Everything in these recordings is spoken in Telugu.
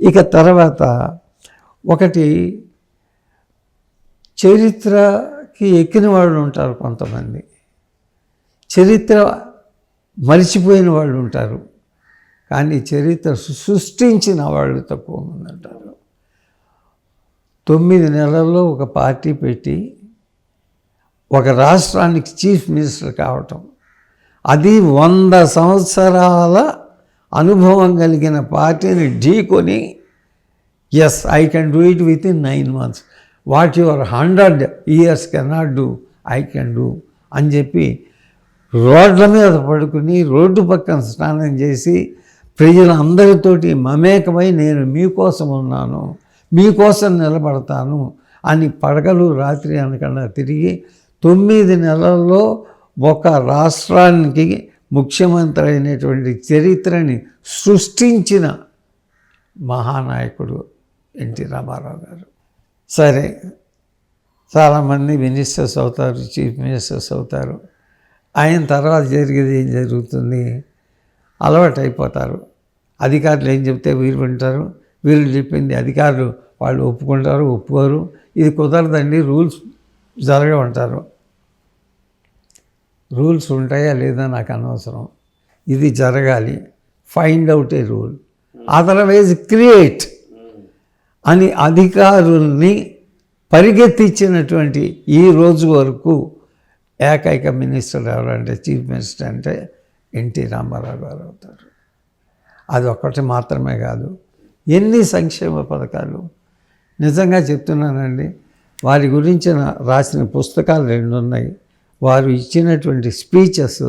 ఇక తర్వాత ఒకటి చరిత్రకి ఎక్కిన వాళ్ళు ఉంటారు కొంతమంది. చరిత్ర మరిచిపోయిన వాళ్ళు ఉంటారు. కానీ చరిత్ర సృష్టించిన వాళ్ళు తక్కువ మంది ఉంటారు. తొమ్మిది నెలల్లో ఒక పార్టీ పెట్టి ఒక రాష్ట్రానికి చీఫ్ మినిస్టర్ కావటం. అది వంద సంవత్సరాల అనుభవం కలిగిన పార్టీని ఢీకొని yes I can do it within nine months what your hundred years cannot do I can do అని చెప్పి రోడ్ల మీద పడుకుని రోడ్డు పక్కన స్నానం చేసి ప్రజలందరితోటి మమేకమై నేను మీకోసం ఉన్నాను మీకోసం నిలబడతాను అని పడగలు రాత్రి అనకుండా తిరిగి తొమ్మిది నెలల్లో ఒక రాష్ట్రానికి ముఖ్యమంత్రి అయినటువంటి చరిత్రని సృష్టించిన మహానాయకుడు ఎన్టీ రామారావు గారు. సరే చాలామంది మినిస్టర్స్ అవుతారు చీఫ్ మినిస్టర్స్ అవుతారు. ఆయన తర్వాత జరిగేది ఏం జరుగుతుంది? అలవాటు అయిపోతారు అధికారులు ఏం చెప్తే వీరు వింటారు. వీళ్ళు చెప్పింది అధికారులు వాళ్ళు ఒప్పుకుంటారు ఒప్పుకోరు. ఇది కుదరదండి రూల్స్ జరగమంటారు రూల్స్ ఉంటాయా లేదా నాకు అనవసరం. ఇది జరగాలి. Find out a rule otherwise create అని అధికారుల్ని పరిగెత్తించినటువంటి ఈ రోజు వరకు ఏకైక మినిస్టర్ ఎవరంటే చీఫ్ మినిస్టర్ అంటే ఎన్టీ రామారావు గారు అవుతారు. అది ఒక్కటి మాత్రమే కాదు. ఎన్ని సంక్షేమ పథకాలు? నిజంగా చెప్తున్నానండి వారి గురించిన రాసిన పుస్తకాలు రెండు ఉన్నాయి వారు ఇచ్చినటువంటి స్పీచెస్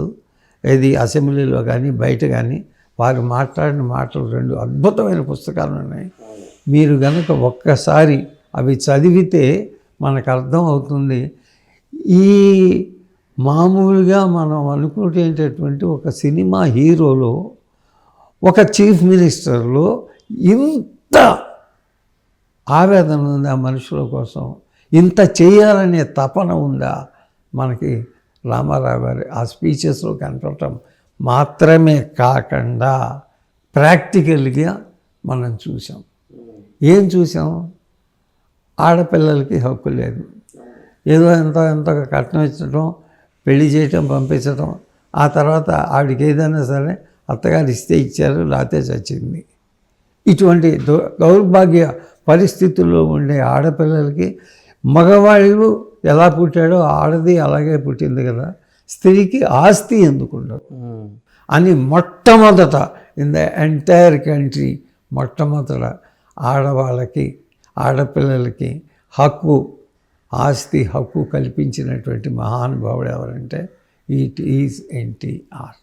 ఏది అసెంబ్లీలో కానీ బయట కానీ వారు మాట్లాడిన మాటలు రెండు అద్భుతమైన పుస్తకాలు ఉన్నాయి. మీరు కనుక ఒక్కసారి అవి చదివితే మనకు అర్థం అవుతుంది. ఈ మామూలుగా మనం అనుకునేటటువంటి ఒక సినిమా హీరోలో ఒక చీఫ్ మినిస్టర్లో ఇంత ఆవేదన ఉంది ఆ మనుషుల కోసం? ఇంత చేయాలనే తపన ఉందా? మనకి రామారావు గారి ఆ స్పీచెస్లో కనపడటం మాత్రమే కాకుండా ప్రాక్టికల్గా మనం చూసాం. ఏం చూసాం? ఆడపిల్లలకి హక్కు లేదు. ఏదో ఎంత ఎంత కట్నం ఇచ్చడం పెళ్ళి చేయటం పంపించడం ఆ తర్వాత ఆవిడకి ఏదైనా సరే అత్తగారు ఇస్తే ఇచ్చారు లేకపోతే చచ్చింది. ఇటువంటి దౌర్భాగ్య పరిస్థితుల్లో ఉండే ఆడపిల్లలకి మగవాళ్ళు ఎలా పుట్టాడో ఆడది అలాగే పుట్టింది కదా. స్త్రీకి ఆస్తి ఎందుకు ఉండదు అని మొట్టమొదట ఇన్ ద ఎంటైర్ కంట్రీ మొట్టమొదట ఆడవాళ్ళకి ఆడపిల్లలకి హక్కు ఆస్తి హక్కు కల్పించినటువంటి మహానుభావుడు ఎవరంటే ఇట్ ఈజ్ ఎన్టీఆర్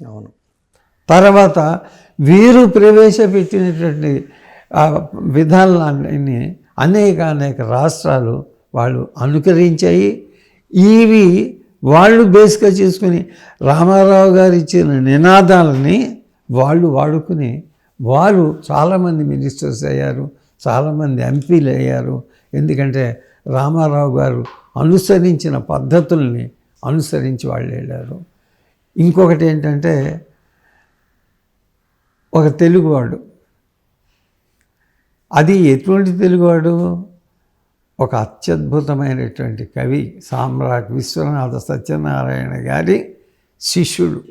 అవును. తర్వాత వీరు ప్రవేశపెట్టినటువంటి ఆ విధానాలన్నీ అనేక అనేక రాష్ట్రాలు వాళ్ళు అనుకరించాయి. ఇవి వాళ్ళు బేస్గా చేసుకుని రామారావు గారు ఇచ్చిన నినాదాలని వాళ్ళు వాడుకుని వారు చాలామంది మినిస్టర్స్ అయ్యారు చాలామంది ఎంపీలు అయ్యారు. ఎందుకంటే రామారావు గారు అనుసరించిన పద్ధతుల్ని అనుసరించి వాళ్ళు వెళ్ళారు. ఇంకొకటి ఏంటంటే ఒక తెలుగువాడు. అది ఎటువంటి తెలుగువాడు? ఒక అత్యద్భుతమైనటువంటి కవి సామ్రాట్ విశ్వనాథ సత్యనారాయణ గారి శిష్యుడు.